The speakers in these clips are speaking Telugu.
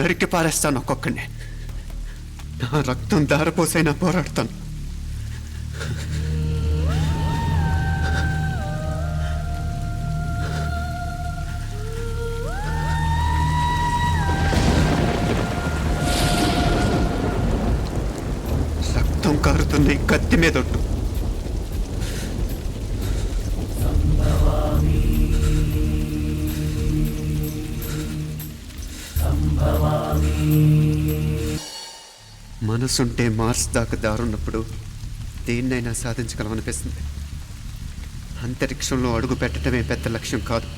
నరికి పారేస్తాను ఒక్కొక్కడిని. నా రక్తం దారపోసైనా పోరాడతాను. రక్తం కారుతున్న ఈ కత్తి మీద ఒట్టు. మనసుంటే మార్స్ దాకా దారున్నప్పుడు దేన్నైనా సాధించగలమనిపిస్తుంది అంతరిక్షంలో అడుగు పెట్టడమే పెద్ద లక్ష్యం కాదు.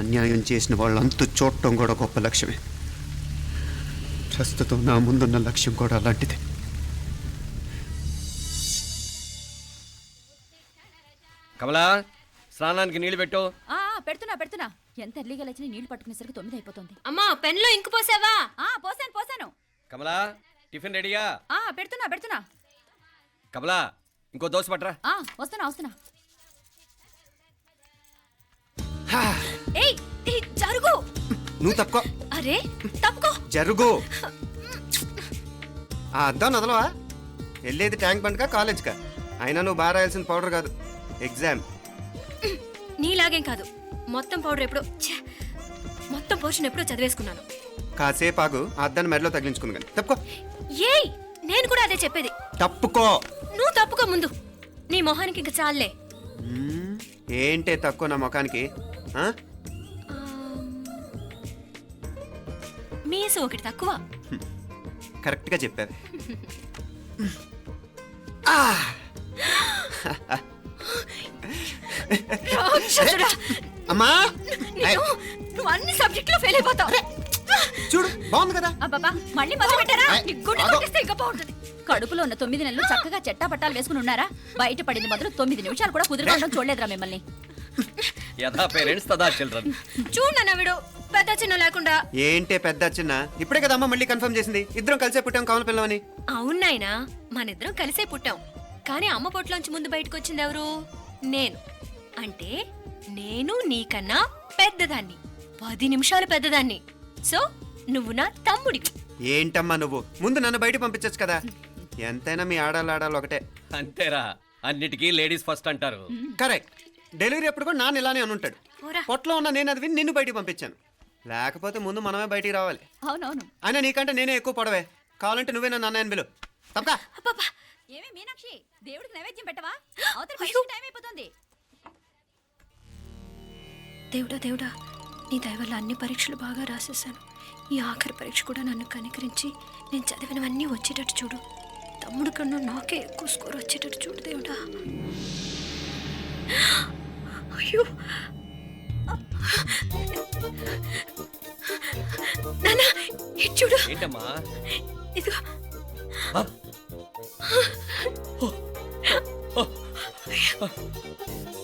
అన్యాయం చేసిన వాళ్ళంతు చూడటం కూడా గొప్ప లక్ష్యమే. ప్రస్తుతం నా ముందున్న లక్ష్యం కూడా అలాంటిదే. కమలా స్నానానికి నీళ్ళు పెట్టు. ఆ పెడుతున్నా పెడుతున్నా. ఎంత ఎర్లీగా లేచిన నీళ్ళు పట్టుకునేసరికి తొమ్మిది అయిపోతుంది. అమ్మా పెన్లో ఇంకు పోసావా? ఆ పోసాను పోసాను. కమలా టిఫిన్ రెడీగా ఆ పెడుతున్నా పెడుతున్నా. కమలా ఇంకో దోశ పట్రా ఆ వస్తున్నా వస్తున్నా. ఏయ్ ఏయ్, జరుగు. నువ్వు తప్పుకో. అరే తప్పుకో. జరుగు. ఆ అద్దం నదలవా? వెళ్ళేది ట్యాంక్ బండ్కా కాలేజ్కా అయినా నువ్వు బాగా రాయాల్సిన పౌడర్ కాదు. ఎగ్జామ్. నీలాగేం కాదు. మొత్తం పౌడర్ ఎప్పుడో ఛే! మొత్తం పోర్షన్ ఎప్పుడో చదివేసుకున్నాను. కాసేపు ఆగు ఆ అద్దాన్ని మెడలో తగిలించుకుంది కానీ. తప్పుకో. ఏయ్ నేను కూడా అదే చెప్పేది. తప్పుకో. నువ్వు తప్పుకో ముందు. నీ మొహానికి ఇంక చాలే మ్మ్. ఏంటే తక్కువ నా ముఖానికి? ఆ? మీసు ఒకటి తక్కువ. కరెక్ట్గా చెప్పావు. రాక్షసుడా! అమ్మా! నువ్వు అన్ని సబ్జెక్టులో ఫెయిల్ అయిపోతావు. చూడు బాగుంది కదా? అబ్బబ్బా మళ్ళీ మొదలు పెట్టారా? నీ గుండె. కొట్టేస్తే ఇంకా బాగుంటుంది. కడుపులో ఉన్న తొమ్మిది నెలలు చక్కగా చెట్టా పట్టాలు వేసుకుని ఉన్నారా? బయట పడింది మొదలు తొమ్మిది నిమిషాలు కూడా కుదిరకుండా చూడలేదురా మిమ్మల్ని. యథా పేరెంట్స్ తదా చిల్డ్రన్. చూడు నాన్న వీడు పెద్ద చిన్న లేకుండా. ఏంటే పెద్ద చిన్న? ఇప్పుడే కదా అమ్మ మళ్ళీ కన్ఫర్మ్ చేసింది. ఇద్దరం కలిసే పుట్టాం కావాలి పిల్లవని. అవునాయినా మనిద్దరం కలిసే పుట్టాం. కానీ అమ్మ పొట్లోంచి ముందు బయటకు వచ్చింది ఎవరు? నేను. అంటే నేను నీకన్నా పెద్దదాన్ని. పది నిమిషాలు పెద్దదాన్ని. సో నువ్వు నా తమ్ముడి. ఏంటమ్మా నువ్వు? ముందు నన్ను బయట పంపించచ్చు కదా. ఎంతైనా మీ ఆడాలి ఆడాలి ఒకటే. అంతేరా. అన్నిటికీ లేడీస్ ఫస్ట్ అంటారు. కరెక్ట్. డెలివరీ అప్పుడు కూడా నాన్న ఇలానే అని ఉంటాడు. పొట్టలో ఉన్న నేను అది విని నిన్ను బయటికి పంపించాను. లేకపోతే ముందు మనమే బయటికి రావాలి. అవునవును. అయినా నీకంటే నేనే ఎక్కువ పొడవే. కావాలంటే నువ్వే నన్ను అన్నయ్యను పిలు తప్పకా. ఏమి మీనాక్షి? దేవుడికి నైవేద్యం పెట్టవా? అవతల. టైం అయిపోతుంది. దేవుడా దేవుడా. నీ దయ వల్ల అన్ని పరీక్షలు బాగా రాసేసాను ఈ ఆఖరి పరీక్ష కూడా నన్ను కనికరించి నేను చదివినవన్నీ వచ్చేటట్టు చూడు. తమ్ముడు కన్నా నాకే ఎక్కువ స్కోర్ వచ్చేటట్టు చూడు దేవుడా. అయ్యో. నానా ఇటు చూడు. ఏంటమ్మా? ఇదిగో?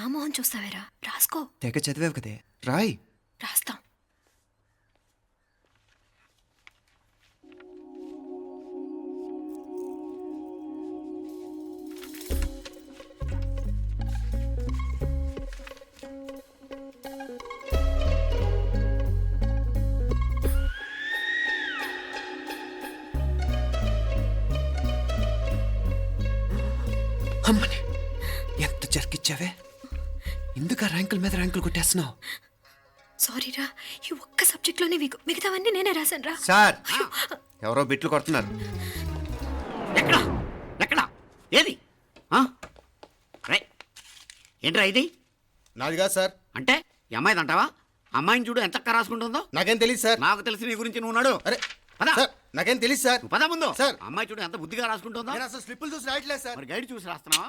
నా మొహం చూస్తావేరా? రాసుకో. తెగ చదివావు కదే. రాయ్. రాస్తాం. అమ్మని ఎంత జరికిచ్చావే ఎందుకు ర్యాంకుల మీద ర్యాంకులు కొట్టేస్తున్నావు? సారీరా ఈ ఒక్క సబ్జెక్ట్లోనే వీకు మిగతావన్నీ నేనే రాశాను రా సార్ ఎవరో బిట్లు కొడుతున్నారు. ఎక్కడ? ఎక్కడ? ఏది? ఏంట్రా ఇది? నాది కాదు సార్. అంటే ఈ అమ్మాయిది అంటావా? అమ్మాయిని చూడు ఎంత రాసుకుంటుందో. నాకేం తెలియదు సార్. నాకు తెలిసి నీ గురించి నువ్వు నాడు. అరే పద. సార్ నాకేం తెలియదు సార్. పద ముందు. సార్. అమ్మాయి చూడు ఎంత బుద్ధిగా రాసుకుంటుందో. నేను అసలు స్లిప్పులు చూసి రాయట్లేదు సార్. మరి గైడ్ చూసి రాస్తున్నావా?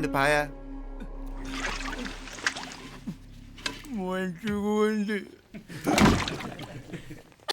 ఎలా ఉంది పాయా మంచిగా ఉంది